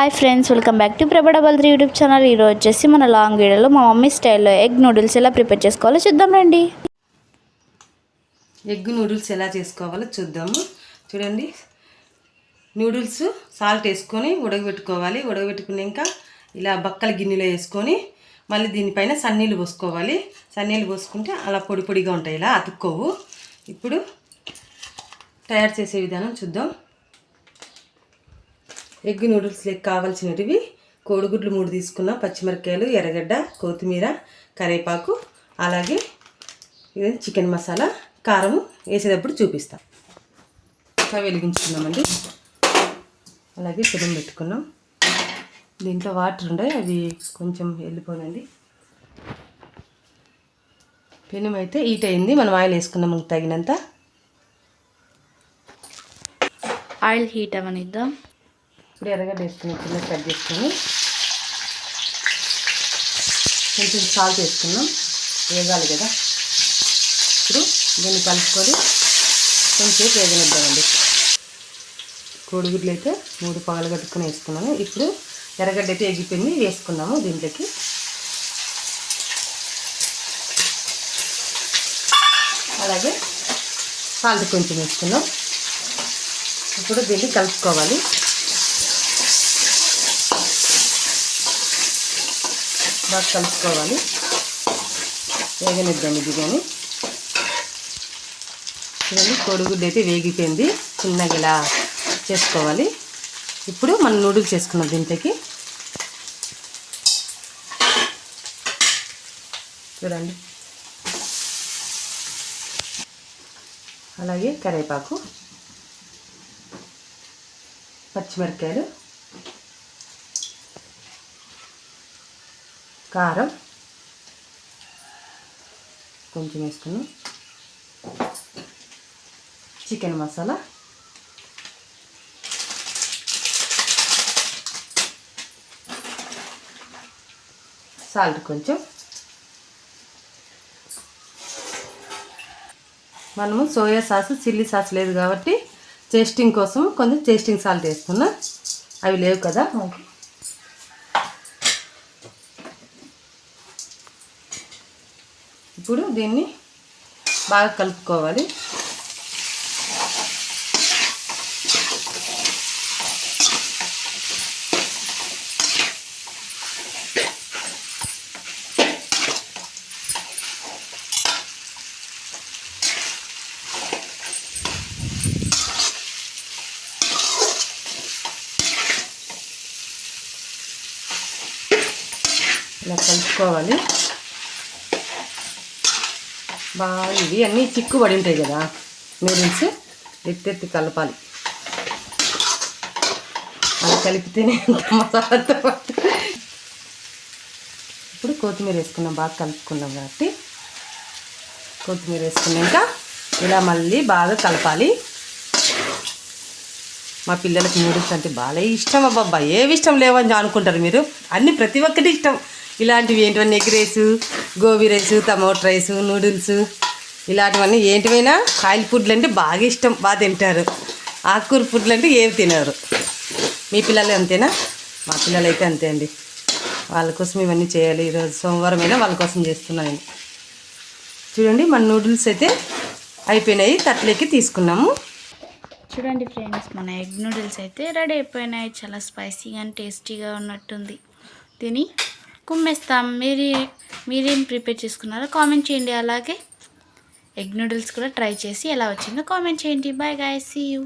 Hi friends welcome back to Prabha double three YouTube channel. ఈరోజు వచ్చేసి మన long వీడియోలో మా మమ్మీ స్టైల్లో ఎగ్ నూడిల్స్ ఎలా ప్రిపేర్ చేసుకోవాలో చూద్దాం రండి. ఎగ్ నూడిల్స్ ఎలా చేసుకోవాలో చూద్దాము. చూడండి నూడిల్స్ సాల్ట్ వేసుకొని ఉడకబెట్టుకోవాలి. ఉడకబెట్టుకున్నాక ఇలా బక్కల గిన్నెలో వేసుకొని మళ్ళీ దీనిపైన సన్నీళ్ళు పోసుకోవాలి. సన్నీళ్ళు పోసుకుంటే అలా పొడి పొడిగా ఉంటాయి ఇలా అతుక్కోవు. ఇప్పుడు తయారు చేసే విధానం చూద్దాం. ఎగ్ నూడిల్స్కి కావాల్సినవి కోడిగుడ్లు మూడు తీసుకున్నాం పచ్చిమిరపకాయలు ఎర్రగడ్డ కొత్తిమీర కరివేపాకు అలాగే ఇది చికెన్ మసాలా కారం వేసేటప్పుడు చూపిస్తాం. ఇంకా వెలిగించుకున్నామండి అలాగే పెనం పెట్టుకున్నాం. దీంట్లో వాటర్ ఉండే అవి కొంచెం వెళ్ళిపోనండి. పెనం అయితే హీట్ అయింది మనం ఆయిల్ వేసుకున్నాం తగినంత. ఆయిల్ హీట్ అవనిద్దాం ఇప్పుడు ఎర్రగడ్డ వేసుకుని చిన్న కట్ చేసుకొని కొంచెం సాల్ట్ వేసుకున్నాం వేగాలి కదా. ఇప్పుడు దీన్ని కలుపుకొని కొంచెం వేగనిద్దామండి. కోడిగుడ్లు అయితే మూడు పగలు కట్టుకుని వేసుకున్నాను ఇప్పుడు ఎర్రగడ్డ అయితే ఎగిపోయింది వేసుకున్నాము దీంట్లోకి. అలాగే సాల్ట్ కొంచెం వేసుకున్నాం ఇప్పుడు దీన్ని కలుపుకోవాలి. బాగా కలుపుకోవాలి. వేగనిద్దాం ఇది కానీ చూడండి కోడిగుడ్డు అయితే వేగిపోయింది. చిన్నగా ఇలా చేసుకోవాలి. ఇప్పుడు మనం నూడిల్స్ చేసుకున్నాం దీంట్లోకి. చూడండి. అలాగే కరివేపాకు పచ్చిమిరపకాయలు కారం కొంచెం వేసుకున్నాం. చికెన్ మసాలా. సాల్ట్ కొంచెం. మనము సోయా సాస్ చిల్లీ సాస్ లేదు కాబట్టి టేస్టింగ్ కోసం కొంచెం టేస్టింగ్ సాల్ట్ వేసుకున్నా. అవి లేవు కదా. మనకి ఇప్పుడు దీన్ని బాగా కలుపుకోవాలి. ఇలా కలుపుకోవాలి. బాగా ఇవి అన్నీ చిక్కు పడి ఉంటాయి కదా. నూడిల్స్ ఎత్తెత్తి కలపాలి. అలా కలిపితేనే మసాలాతో పాటు ఇప్పుడు కొత్తిమీర వేసుకున్నాం బాగా కలుపుకున్నాం కాబట్టి. కొత్తిమీర వేసుకున్నాక ఇలా మళ్ళీ బాగా కలపాలి. మా పిల్లలకి నూడిల్స్ అంటే బాగా ఇష్టం అబ్బాబ్బా. ఏవి ఇష్టం లేవని అనుకుంటారు మీరు. అన్నీ ప్రతి ఒక్కటి ఇష్టం. ఇలాంటివి ఏంటివన్నీ egg rice gobi rice tomato rice noodles ఇలాంటివన్నీ ఏంటివైనా ఆయిల్ ఫుడ్లు అంటే బాగా ఇష్టం బాగా తింటారు. ఆకుకూర ఫుడ్లు అంటే ఏవి తినరు. మీ పిల్లలు అంతేనా? మా పిల్లలు అయితే అంతే అండి. వాళ్ళ కోసం ఇవన్నీ చేయాలి. ఈరోజు సోమవారం అయినా వాళ్ళ కోసం చేస్తున్నాను చూడండి మన నూడిల్స్ అయితే అయిపోయినాయి. తట్లేకి తీసుకున్నాము. చూడండి ఫ్రెండ్స్ మన ఎగ్ నూడిల్స్ అయితే రెడీ అయిపోయినాయి. చాలా స్పైసీగా అండ్ టేస్టీగా ఉన్నట్టుంది. తిని కుమ్మేస్తాం మీరు మీరేం ప్రిపేర్ చేసుకున్నారో కామెంట్ చేయండి అలాగే. ఎగ్ నూడిల్స్ కూడా ట్రై చేసి ఎలా వచ్చిందో కామెంట్ చేయండి. Bye guy see you